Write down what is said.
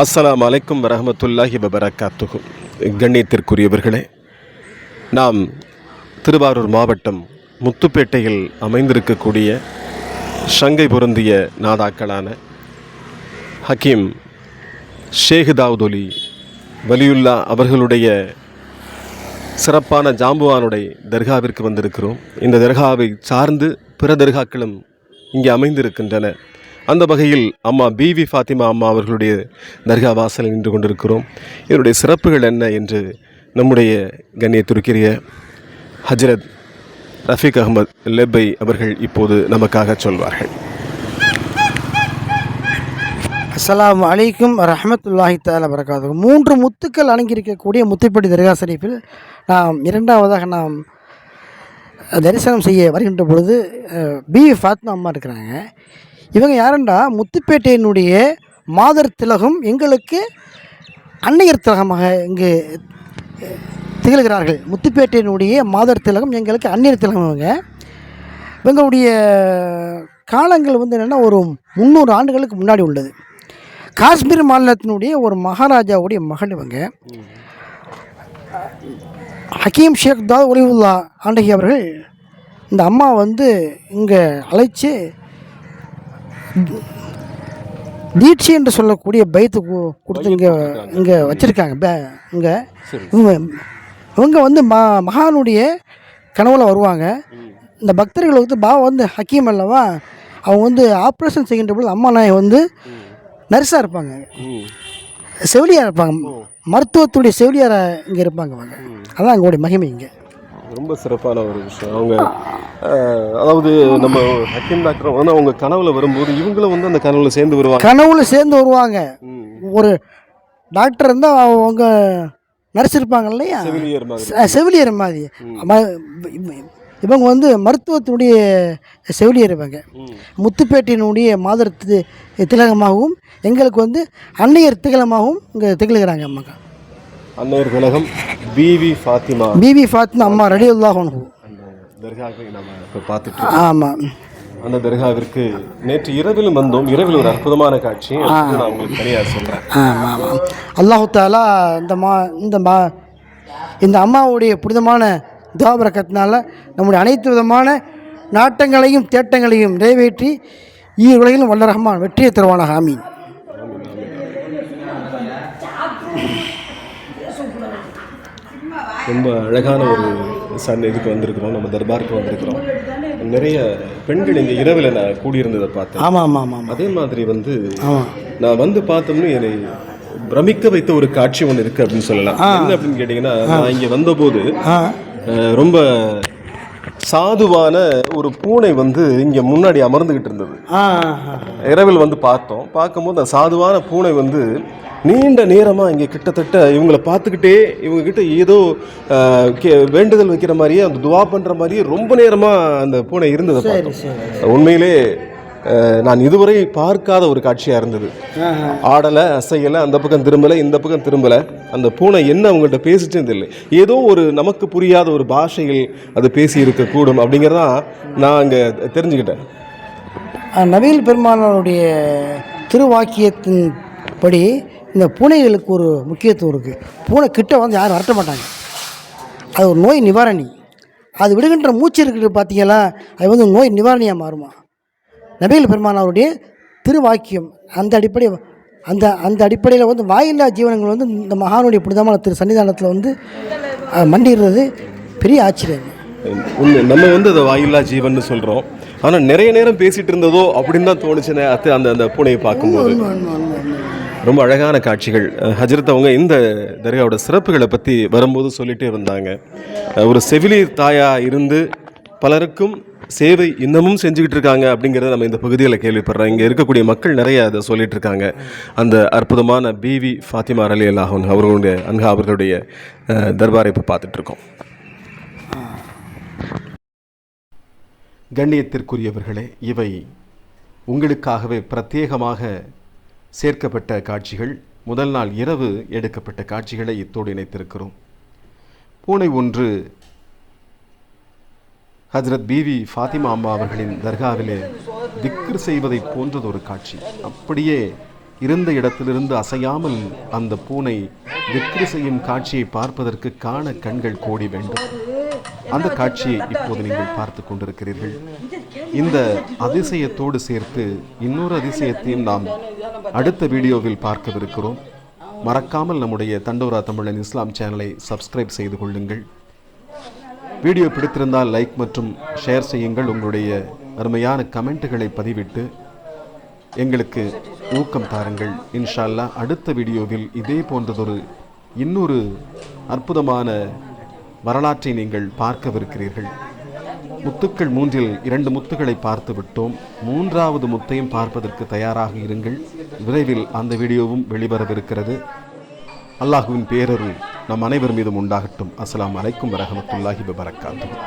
அஸ்லாம் அலைக்கும் வரமத்துல்லாஹி வபரகாத்துஹு. கண்ணியத்திற்குரியவர்களே நாம் திருவாரூர் மாவட்டம் முத்துப்பேட்டையில் அமைந்திருக்கக்கூடிய சங்கை பொருந்திய நாதாக்களான ஹக்கீம் ஷேக் தாவுதொலி வலியுல்லா அவர்களுடைய சிறப்பான ஜாம்புவானுடைய தர்காவிற்கு வந்திருக்கிறோம். இந்த தர்காவை சார்ந்து பிற தர்காக்களும் இங்கே அமைந்திருக்கின்றன. அந்த வகையில் அம்மா பிவி ஃபாத்திமா அம்மா அவர்களுடைய தர்கா வாசலில் நின்று கொண்டிருக்கிறோம். இதனுடைய சிறப்புகள் என்ன என்று நம்முடைய கண்ணியத்திற்குரிய ஹஜரத் ரஃபீக் அகமது லெப்பை அவர்கள் இப்போது நமக்காக சொல்வார்கள். அஸ்லாம் அலைக்கும் ரஹமத்துல்லாஹி தாலா வரகாது மூன்று முத்துக்கள் அடங்கியிருக்கக்கூடிய முத்துப்பட்டி தர்கா ஷரீஃபில் நாம் இரண்டாவதாக நாம் தரிசனம் செய்ய வருகின்ற பொழுது பி ஃபாத்மா அம்மா இருக்கிறாங்க. இவங்க யாருண்டா முத்துப்பேட்டையினுடைய மாதர் திலகம் எங்களுக்கு அன்னையர் திலகமாக இங்கு திகழ்கிறார்கள். முத்துப்பேட்டையினுடைய மாதர் திலகம் எங்களுக்கு அன்னையர் திலகம் இவங்க. இவங்களுடைய காலங்கள் வந்து என்னென்னா ஒரு முந்நூறு ஆண்டுகளுக்கு முன்னாடி உள்ளது. காஷ்மீர் மாநிலத்தினுடைய ஒரு மகாராஜாவுடைய மகள் இவங்க. ஹக்கீம் ஷேக் தாவ் ஒலிவுல்லா ஆண்டகி அவர்கள் இந்த அம்மா வந்து இங்கே அழைச்சி தீட்சை என்று சொல்லக்கூடிய பைத்து கொடுத்து இங்கே இங்கே வச்சுருக்காங்க. இங்கே இவங்க இவங்க வந்து ம மகானுடைய கனவுல வருவாங்க. இந்த பக்தர்கள் வந்து பாபா வந்து ஹக்கீம் அல்லவா அவங்க வந்து ஆப்ரேஷன் செய்கின்ற பொழுது அம்மா நாய் வந்து நர்ஸாக இருப்பாங்க. செவிலியாக இருப்பாங்க. மருத்துவத்துடைய செவிலியாராக இங்கே இருப்பாங்க அவங்க அதான் அவங்களுடைய மகிமை இங்கே. ரொம்ப சிறப்பான ஒரு விஷயம். அவங்க அதாவது நம்ம ஹக்கீம் டாக்டர் வந்து அவங்க கனவுல வரும்போது இவங்களும் வந்து அந்த கனவுல சேர்ந்து வருவாங்க. கனவுல சேர்ந்து வருவாங்க. ஒரு டாக்டர் இருந்தால் அவங்க நர்ஸ் இருப்பாங்க இல்லையா? செவிலியர் மாதிரி. இவங்க வந்து மருத்துவத்தினுடைய செவிலியர் இவங்க. ம். முத்துப்பேட்டையினுடைய மாதர் திலகமாகவும் எங்களுக்கு வந்து அன்னையர் திகழமாகவும் இங்கே திகழ்கிறாங்க அம்மாங்க. அன்னையர் திலகம் பிவி ஃபாத்திமா. பிபி ஃபாத்மா அம்மா ரடியுல்லாஹன் அந்த தர்காவை நம்ம இப்போ பார்த்துட்டு ஆமாம் அந்த தர்காவிற்கு நேற்று இரவிலும் வந்தோம். இரவில் ஒரு அற்புதமான காட்சி. நான் உங்களுக்கு தனியாக சொல்கிறேன் அல்லாஹு தாலா இந்த மா இந்த மா இந்த அம்மாவுடைய புனிதமான துவாபரக்கத்தினால நம்முடைய அனைத்து விதமான நாட்டங்களையும் தேட்டங்களையும் நிறைவேற்றி ஈ உலகிலும் வல்ல ரஹ்மான் வெற்றியை தருவானாக. ஆமீன். ரொம்ப அழகான ஒரு சன் இதுக்கு வந்திருக்கிறோம் நம்ம தர்பாருக்கு வந்திருக்கிறோம். நிறைய பெண்கள் இந்த இரவில் நான் கூடியிருந்ததை பார்த்தேன். ஆமாம் ஆமாம் ஆமாம் அதே மாதிரி வந்து நான் வந்து பார்த்தோம்னு என்னை பிரமிக்க வைத்த ஒரு காட்சி ஒன்று இருக்கு அப்படின்னு சொல்லலாம். என்ன அப்படின்னு கேட்டிங்கன்னா நான் இங்கே வந்தபோது ரொம்ப சாதுவான ஒரு பூனை வந்து இங்கே முன்னாடி அமர்ந்துகிட்டு இருந்தது. இரவில் வந்து பார்த்தோம். பார்க்கும்போது அந்த சாதுவான பூனை வந்து நீண்ட நேரமாக இங்கே கிட்டத்தட்ட இவங்களை பார்த்துக்கிட்டே இவங்க கிட்ட ஏதோ கே- வேண்டுதல் வைக்கிற மாதிரியே அந்த துவா பண்ணுற மாதிரியே ரொம்ப நேரமாக அந்த பூனை இருந்ததை உண்மையிலே நான் இதுவரை பார்க்காத ஒரு காட்சியாக இருந்தது. ஆடலை அசையலை அந்த பக்கம் திரும்பலை இந்த பக்கம் திரும்பலை. அந்த பூனை என்ன அவங்கள்ட்ட பேசிட்டு தெரியல ஏதோ ஒரு நமக்கு புரியாத ஒரு பாஷையில் அது பேசி இருக்கக்கூடும் அப்படிங்கிறதான் நான் அங்கே தெரிஞ்சுக்கிட்டேன். நவீல் பெருமானாருடைய திருவாக்கியத்தின் படி இந்த பூனைகளுக்கு ஒரு முக்கியத்துவம் இருக்குது பூனை கிட்ட வந்து யாரும் வரட்ட மாட்டாங்க. அது ஒரு நோய் நிவாரணி. அது விடுகின்ற மூச்சு இருக்கிறது பார்த்தீங்களா? அது வந்து நோய் நிவாரணியாக மாறுமா? நபிகள் பெருமானாருடைய திருவாக்கியம் அந்த அடிப்படை அந்த அந்த அடிப்படையில் வந்து வாயில்லா ஜீவனங்கள் வந்து இந்த மகானுடைய புனிதமான திரு சன்னிதானத்தில் வந்து மண்டிடுறது பெரிய ஆச்சரியம். நம்ம வந்து அதை வாயில்லா ஜீவன் சொல்கிறோம் ஆனால் நிறைய நேரம் பேசிட்டு இருந்ததோ அப்படின்னு தான் தோணுச்சுன்னு அத்து அந்த அந்த பூனையை பார்க்கும்போது. ரொம்ப அழகான காட்சிகள். ஹஜரத் அவங்க இந்த தர்காவோட சிறப்புகளை பற்றி வரும்போது சொல்லிட்டே வந்தாங்க. அஹ் ஒரு செவிலியர் தாயா இருந்து பலருக்கும் சேவை இன்னமும் செஞ்சுக்கிட்டு இருக்காங்க அப்படிங்கிறத நம்ம இந்த பகுதியில் கேள்விப்படுறோம். இங்கே இருக்கக்கூடிய மக்கள் நிறைய அதை சொல்லிட்டு இருக்காங்க. அந்த அற்புதமான பிவி ஃபாத்திமா அலி அல்லாஹன் அவர்களுடைய அன்ஹா அவர்களுடைய தர்பாரை இப்போ பார்த்துட்ருக்கோம் கண்ணியத்திற்குரியவர்களே இவை உங்களுக்காகவே பிரத்யேகமாக சேர்க்கப்பட்ட காட்சிகள். முதல் நாள் இரவு எடுக்கப்பட்ட காட்சிகளை இத்தோடு இணைத்திருக்கிறோம். பூனை ஒன்று ஹஜ்ரத் பிவி ஃபாத்திமா அம்மா அவர்களின் தர்காவிலே திக்ர் செய்வதை போன்றது ஒரு காட்சி. அப்படியே இருந்த இடத்திலிருந்து அசையாமல் அந்த பூனை திக்ரு செய்யும் காட்சியை பார்ப்பதற்கு காண கண்கள் கோடி வேண்டும். அந்த காட்சியை இப்போது நீங்கள் பார்த்து கொண்டிருக்கிறீர்கள். இந்த அதிசயத்தோடு சேர்த்து இன்னொரு அதிசயத்தையும் நாம் அடுத்த வீடியோவில் பார்க்கவிருக்கிறோம். மறக்காமல் நம்முடைய தண்டோரா தமிழன் இஸ்லாம் சேனலை சப்ஸ்கிரைப் செய்து கொள்ளுங்கள். வீடியோ பிடித்திருந்தால் லைக் மற்றும் ஷேர் செய்யுங்கள். உங்களுடைய அருமையான கமெண்ட்டுகளை பதிவிட்டு எங்களுக்கு ஊக்கம் தாருங்கள். இன்ஷா அல்லாஹ் அடுத்த வீடியோவில் இதே போன்றதொரு இன்னொரு அற்புதமான வரலாற்றை நீங்கள் பார்க்கவிருக்கிறீர்கள். முத்துக்கள் மூன்றில் இரண்டு முத்துக்களை பார்த்து விட்டோம். மூன்றாவது முத்தையும் பார்ப்பதற்கு தயாராக இருங்கள். விரைவில் அந்த வீடியோவும் வெளிவரவிருக்கிறது. அல்லாஹுவின் பேரருள். நம் அனைவர் மீதும் உண்டாகட்டும். அஸ்லாம் அலைக்கும் வரகமத்துல்லாஹி வபரகாத்துஹு.